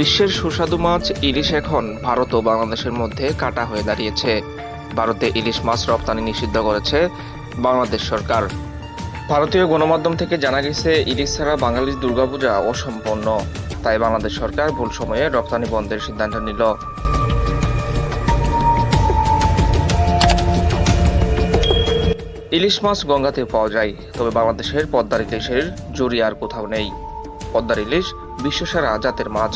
বিশ্বের সুস্বাদু মাছ ইলিশ এখন ভারত ও বাংলাদেশের মধ্যে কাটা হয়ে দাঁড়িয়েছে। ভারতে ইলিশ মাছ রপ্তানি নিষিদ্ধ করেছে বাংলাদেশ সরকার। ভারতীয় গণমাধ্যম থেকে জানা গেছে, ইলিশ ছাড়া বাঙালির দুর্গাপূজা অসম্পন্ন তাই বাংলাদেশ সরকার ভুল সময়ে রপ্তানি বন্ধের সিদ্ধান্ত নিল। ইলিশ মাছ গঙ্গাতে পাওয়া যায়, তবে বাংলাদেশের পদ্মার ইলিশের জুড়ি আর কোথাও নেই। পদ্মার ইলিশ বিশ্বসেরা জাতের মাছ,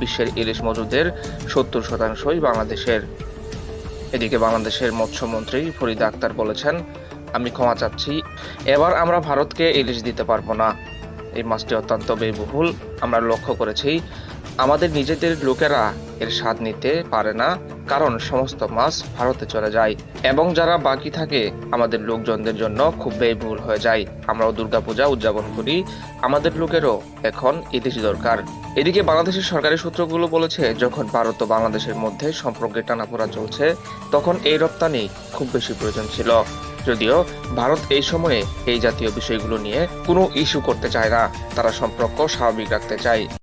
বিশ্বের ইলিশ মজুদের সত্তর শতাংশই বাংলাদেশের। এদিকে বাংলাদেশের মৎস্যমন্ত্রী ফরিদা আক্তার বলেছেন, আমি ক্ষমা চাচ্ছি, এবার আমরা ভারতকে ইলিশ দিতে পারব না। এই মাছটি অত্যন্ত ব্যয়বহুল। আমরা লক্ষ্য করেছি, আমাদের নিজেদের লোকেরা এর স্বাদ নিতে পারে না, কারণ সমস্ত মাছ ভারতে চলে যায়। এবং যারা বাকি থাকে, আমাদের লোকজনদের জন্য খুব ব্যয়বহুল হয়ে যায়। আমরাও দুর্গাপূজা উদযাপন করি। আমাদের লোকেরও এখন ইলিশ দরকার। এদিকে বাংলাদেশের সরকারি সূত্রগুলো বলেছে, যখন ভারত ও বাংলাদেশের মধ্যে সম্পর্কের টানাপোড়া চলছে, তখন এই রপ্তানি খুব বেশি প্রয়োজন ছিল। যদিও ভারত এই সময়ে এই জাতীয় বিষয়গুলো নিয়ে কোনো ইস্যু করতে চায় না। তারা সম্পর্ক স্বাভাবিক রাখতে চায়।